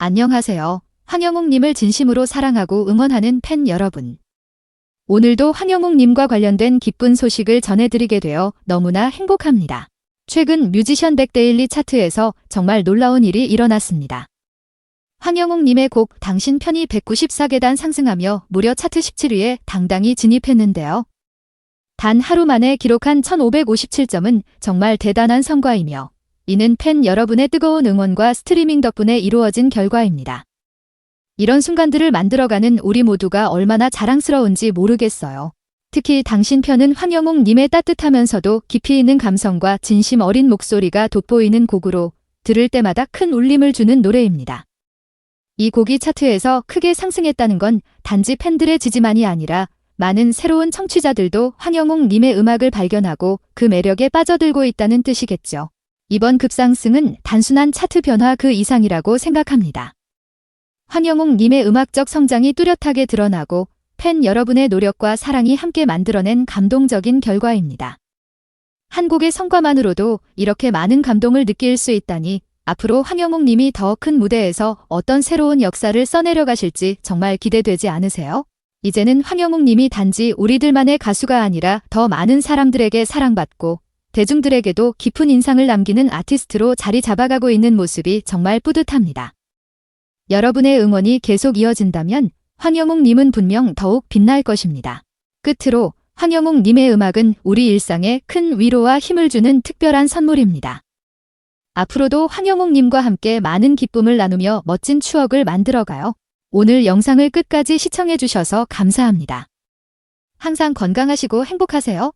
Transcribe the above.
안녕하세요. 황영웅님을 진심으로 사랑하고 응원하는 팬 여러분. 오늘도 황영웅님과 관련된 기쁜 소식을 전해드리게 되어 너무나 행복합니다. 최근 뮤지션 백데일리 차트에서 정말 놀라운 일이 일어났습니다. 황영웅님의 곡 당신 편이 194계단 상승하며 무려 차트 17위에 당당히 진입했는데요. 단 하루 만에 기록한 1557점은 정말 대단한 성과이며 이는 팬 여러분의 뜨거운 응원과 스트리밍 덕분에 이루어진 결과입니다. 이런 순간들을 만들어가는 우리 모두가 얼마나 자랑스러운지 모르겠어요. 특히 당신 편은 황영웅 님의 따뜻하면서도 깊이 있는 감성과 진심 어린 목소리가 돋보이는 곡으로 들을 때마다 큰 울림을 주는 노래입니다. 이 곡이 차트에서 크게 상승했다는 건 단지 팬들의 지지만이 아니라 많은 새로운 청취자들도 황영웅 님의 음악을 발견하고 그 매력에 빠져들고 있다는 뜻이겠죠. 이번 급상승은 단순한 차트 변화 그 이상이라고 생각합니다. 황영웅 님의 음악적 성장이 뚜렷하게 드러나고 팬 여러분의 노력과 사랑이 함께 만들어낸 감동적인 결과입니다. 한 곡의 성과만으로도 이렇게 많은 감동을 느낄 수 있다니 앞으로 황영웅 님이 더 큰 무대에서 어떤 새로운 역사를 써내려 가실지 정말 기대되지 않으세요? 이제는 황영웅 님이 단지 우리들만의 가수가 아니라 더 많은 사람들에게 사랑받고 대중들에게도 깊은 인상을 남기는 아티스트로 자리 잡아가고 있는 모습이 정말 뿌듯합니다. 여러분의 응원이 계속 이어진다면 황영웅 님은 분명 더욱 빛날 것입니다. 끝으로 황영웅 님의 음악은 우리 일상에 큰 위로와 힘을 주는 특별한 선물입니다. 앞으로도 황영웅 님과 함께 많은 기쁨을 나누며 멋진 추억을 만들어가요. 오늘 영상을 끝까지 시청해주셔서 감사합니다. 항상 건강하시고 행복하세요.